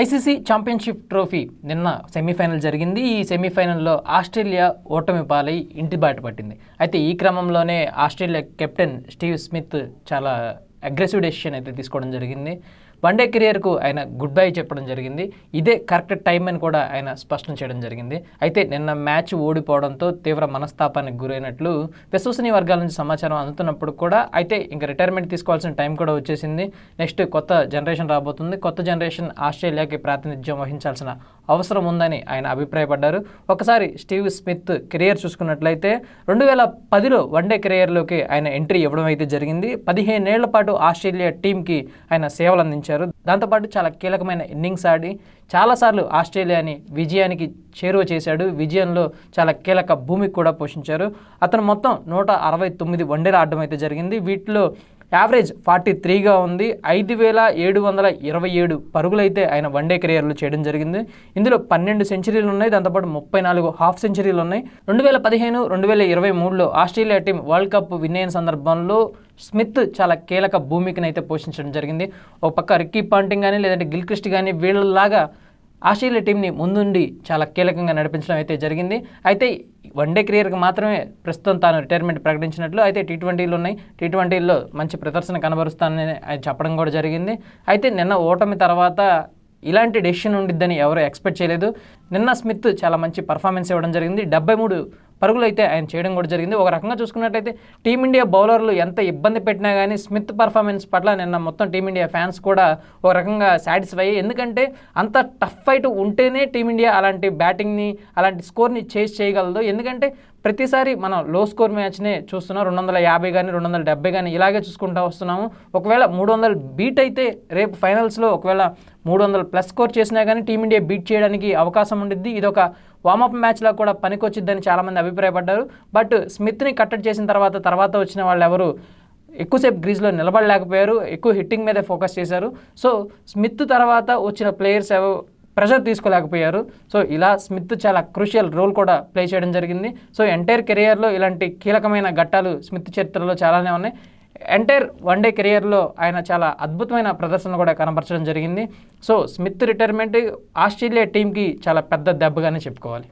ICC championship trophy నిన్న semifinal జరిగింది. ఈ సెమీఫైనల్లో ఆస్ట్రేలియా ఓటమి పాలై ఇంటి బాట పట్టింది. అయితే ఈ క్రమంలోనే ఆస్ట్రేలియా కెప్టెన్ స్టీవ్ స్మిత్ చాలా అగ్రెసివ్ డెసిషన్ అయితే తీసుకోవడం జరిగింది. వన్డే కెరియర్కు ఆయన గుడ్ బై చెప్పడం జరిగింది. ఇదే కరెక్ట్ టైం అని కూడా ఆయన స్పష్టం చేయడం జరిగింది. అయితే నిన్న మ్యాచ్ ఓడిపోవడంతో తీవ్ర మనస్తాపానికి గురైనట్లు విశ్వసనీయ వర్గాల నుంచి సమాచారం అందుతున్నప్పుడు కూడా అయితే ఇంకా రిటైర్మెంట్ తీసుకోవాల్సిన టైం కూడా వచ్చేసింది. నెక్స్ట్ కొత్త జనరేషన్ రాబోతుంది. కొత్త జనరేషన్ ఆస్ట్రేలియాకి ప్రాతినిధ్యం వహించాల్సిన అవసరం ఉందని ఆయన అభిప్రాయపడ్డారు. ఒకసారి స్టీవ్ స్మిత్ కెరియర్ చూసుకున్నట్లయితే రెండు వేల పదిలో వన్డే కెరియర్లోకి ఆయన ఎంట్రీ ఇవ్వడం అయితే జరిగింది. పదిహేనేళ్ళ పాటు ఆస్ట్రేలియా టీంకి ఆయన సేవలు అందించారు. దాంతోపాటు చాలా కీలకమైన ఇన్నింగ్స్ ఆడి చాలాసార్లు ఆస్ట్రేలియాని విజయానికి చేరువ చేశాడు. విజయంలో చాలా కీలక భూమికి కూడా పోషించారు. అతను మొత్తం నూట అరవై తొమ్మిది వన్డేలు ఆడడం అయితే జరిగింది. వీటిలో యావరేజ్ ఫార్టీ త్రీగా ఉంది. ఐదు వేల ఏడు వందల ఇరవై ఏడు పరుగులైతే ఆయన వన్డే కెరియర్లో చేయడం జరిగింది. ఇందులో పన్నెండు సెంచరీలు ఉన్నాయి దాంతోపాటు ముప్పై నాలుగు హాఫ్ సెంచరీలు ఉన్నాయి రెండు వేల పదిహేను రెండు వేల ఇరవై మూడులో Australia team World Cup win అయిన సందర్భంలో స్మిత్ చాలా కీలక భూమికనైతే పోషించడం జరిగింది. ఒక పక్క రిక్కీ పాంటింగ్ కానీ లేదంటే గిల్క్రిస్ట్ కానీ వీళ్ళలాగా ఆస్ట్రేలియా టీంని ముందుండి చాలా కీలకంగా నడిపించడం అయితే జరిగింది. అయితే వన్డే కెరియర్కి మాత్రమే ప్రస్తుతం తాను రిటైర్మెంట్ ప్రకటించినట్లు అయితే టీ ట్వంటీలు ఉన్నాయి. టీ ట్వంటీల్లో మంచి ప్రదర్శన కనబరుస్తానని చెప్పడం కూడా జరిగింది. అయితే నిన్న ఓటమి తర్వాత ఇలాంటి డెసిషన్ ఉండిద్దని ఎవరు ఎక్స్పెక్ట్ చేయలేదు. నిన్న స్మిత్ చాలా మంచి పర్ఫార్మెన్స్ ఇవ్వడం జరిగింది. డెబ్బై మూడు పరుగులు అయితే ఆయన చేయడం కూడా జరిగింది. ఒక రకంగా చూసుకున్నట్టయితే టీమిండియా బౌలర్లు ఎంత ఇబ్బంది పెట్టినా కానీ స్మిత్ పర్ఫార్మెన్స్ పట్ల నిన్న మొత్తం టీమిండియా ఫ్యాన్స్ కూడా ఒక రకంగా సాటిస్ఫై అయ్యి ఎందుకంటే అంత టఫ్ ఫైట్ ఉంటేనే టీమిండియా అలాంటి బ్యాటింగ్ని అలాంటి స్కోర్ని చేజ్ చేయగలదు. ఎందుకంటే ప్రతిసారి మనం లో స్కోర్ మ్యాచ్నే చూస్తున్నాం. రెండు వందల యాభై కానీ రెండు వందల డెబ్బై కానీ ఇలాగే చూసుకుంటూ వస్తున్నాము. ఒకవేళ మూడు వందలు బీట్ అయితే రేపు ఫైనల్స్లో ఒకవేళ మూడు వందలు ప్లస్ స్కోర్ చేసినా కానీ టీమిండియా బీట్ చేయడానికి అవకాశం ఉండిద్ది. ఇది ఒక వార్మప్ మ్యాచ్లో కూడా పనికొచ్చిద్దని చాలామంది అభిప్రాయపడ్డారు. బట్ స్మిత్ని కట్టడి చేసిన తర్వాత తర్వాత వచ్చిన వాళ్ళు ఎవరు ఎక్కువసేపు గ్రీజ్లో నిలబడలేకపోయారు. ఎక్కువ హిట్టింగ్ మీదే ఫోకస్ చేశారు. సో స్మిత్ తర్వాత వచ్చిన ప్లేయర్స్ ఎవరు ప్రెషర్ తీసుకోలేకపోయారు. సో ఇలా స్మిత్ చాలా క్రూషియల్ రోల్ కూడా ప్లే చేయడం జరిగింది. సో ఎంటైర్ కెరియర్లో ఇలాంటి కీలకమైన ఘట్టాలు స్మిత్ చరిత్రలో చాలానే ఉన్నాయి. ఎంటైర్ వన్డే కెరియర్లో ఆయన చాలా అద్భుతమైన ప్రదర్శన కూడా కనబరచడం జరిగింది. సో స్మిత్ రిటైర్మెంట్ ఆస్ట్రేలియా టీంకి చాలా పెద్ద దెబ్బగానే చెప్పుకోవాలి.